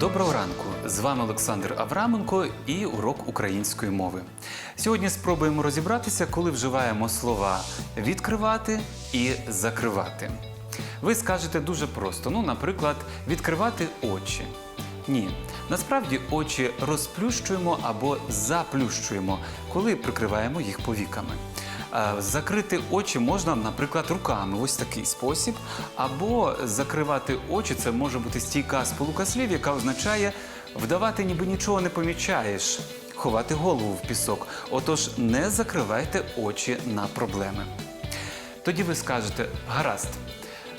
Доброго ранку! З вами Олександр Авраменко і урок української мови. Сьогодні спробуємо розібратися, коли вживаємо слова відкривати і закривати. Ви скажете дуже просто: ну, наприклад, відкривати очі. Ні, насправді очі розплющуємо або заплющуємо, коли прикриваємо їх повіками. Е, Закрити очі можна, наприклад, руками, ось такий спосіб. Або закривати очі це може бути стійка сполука слів, яка означає вдавати, ніби нічого не помічаєш, ховати голову в пісок. Отож, не закривайте очі на проблеми. Тоді ви скажете: гаразд,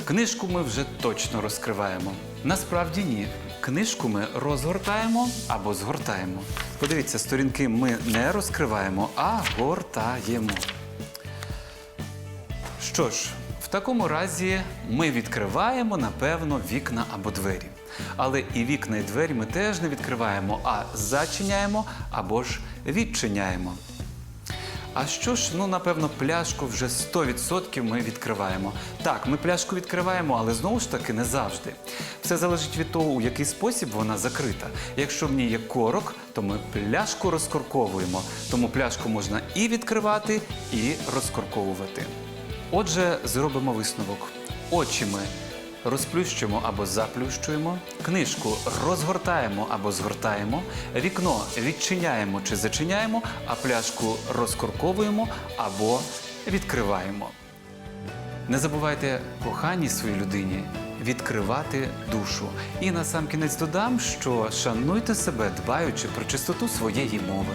книжку ми вже точно розкриваємо. Насправді ні. Книжку ми розгортаємо або згортаємо. Подивіться, сторінки ми не розкриваємо, а гортаємо. Що ж, в такому разі ми відкриваємо, напевно, вікна або двері. Але і вікна, і двері ми теж не відкриваємо, а зачиняємо або ж відчиняємо. А що ж, ну напевно, пляшку вже 100% ми відкриваємо. Так, ми пляшку відкриваємо, але знову ж таки не завжди. Все залежить від того, у який спосіб вона закрита. Якщо в ній є корок, то ми пляшку розкорковуємо. Тому пляшку можна і відкривати, і розкорковувати. Отже, зробимо висновок. Очі ми розплющуємо або заплющуємо, книжку розгортаємо або згортаємо, вікно відчиняємо чи зачиняємо, а пляшку розкорковуємо або відкриваємо. Не забувайте коханій своїй людині відкривати душу. І на сам кінець додам, що шануйте себе, дбаючи про чистоту своєї мови.